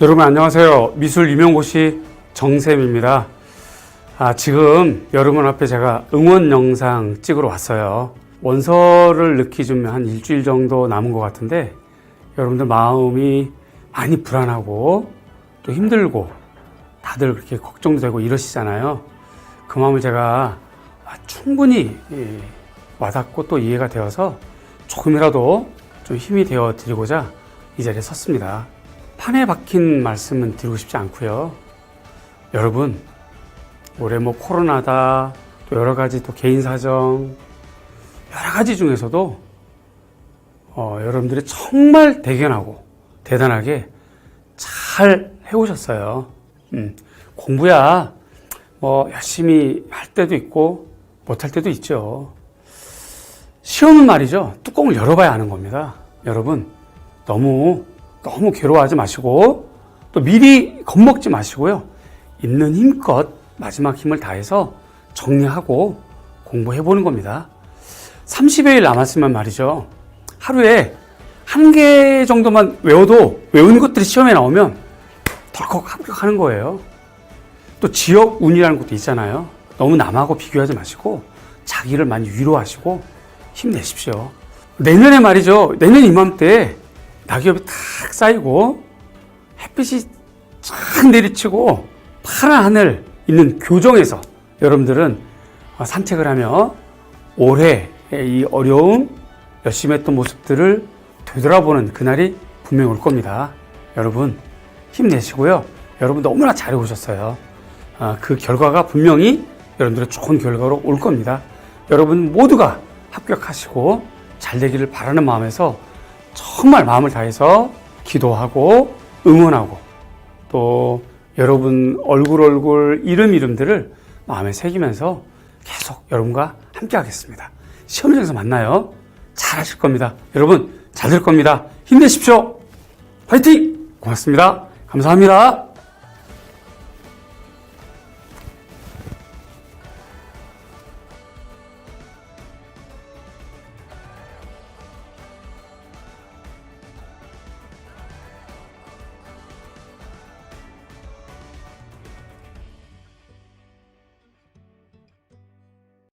여러분 안녕하세요. 미술 유명고시 정샘입니다. 아, 지금 여러분 앞에 제가 응원 영상 찍으러 왔어요. 원서를 넣기 좀 한 일주일 정도 남은 것 같은데 여러분들 마음이 많이 불안하고 또 힘들고 다들 그렇게 걱정도 되고 이러시잖아요. 그 마음을 제가 아, 충분히 예, 와닿고 또 이해가 되어서 조금이라도 좀 힘이 되어 드리고자 이 자리에 섰습니다. 판에 박힌 말씀은 드리고 싶지 않고요. 여러분, 올해 뭐 코로나다, 또 여러 가지 또 개인 사정, 여러 가지 중에서도 어, 여러분들이 정말 대견하고 대단하게 잘 해오셨어요. 음, 공부야 뭐 열심히 할 때도 있고 못할 때도 있죠. 시험은 말이죠. 뚜껑을 열어봐야 아는 겁니다. 여러분, 너무, 너무 괴로워하지 마시고, 또 미리 겁먹지 마시고요. 있는 힘껏 마지막 힘을 다해서 정리하고 공부해 보는 겁니다. 30여일 남았으면 말이죠. 하루에 한 개 정도만 외워도 외우는 것들이 시험에 나오면 덜컥 합격하는 거예요. 또 지역 운이라는 것도 있잖아요. 너무 남하고 비교하지 마시고 자기를 많이 위로하시고 힘내십시오. 내년에 말이죠. 내년 이맘때 낙엽이 탁 쌓이고 햇빛이 쫙 내리치고 파란 하늘 있는 교정에서 여러분들은 산책을 하며 올해 이 어려움, 열심히 했던 모습들을 되돌아보는 그날이 분명히 올 겁니다. 여러분 힘내시고요. 여러분 너무나 잘해 오셨어요. 아, 그 결과가 분명히 여러분들의 좋은 결과로 올 겁니다. 여러분 모두가 합격하시고 잘 되기를 바라는 마음에서 정말 마음을 다해서 기도하고 응원하고 또 여러분 얼굴 얼굴 이름 이름들을 마음에 새기면서 계속 여러분과 함께 하겠습니다. 시험장에서 만나요. 잘 하실 겁니다. 여러분 잘 될 겁니다. 힘내십시오. 화이팅! 고맙습니다. 감사합니다.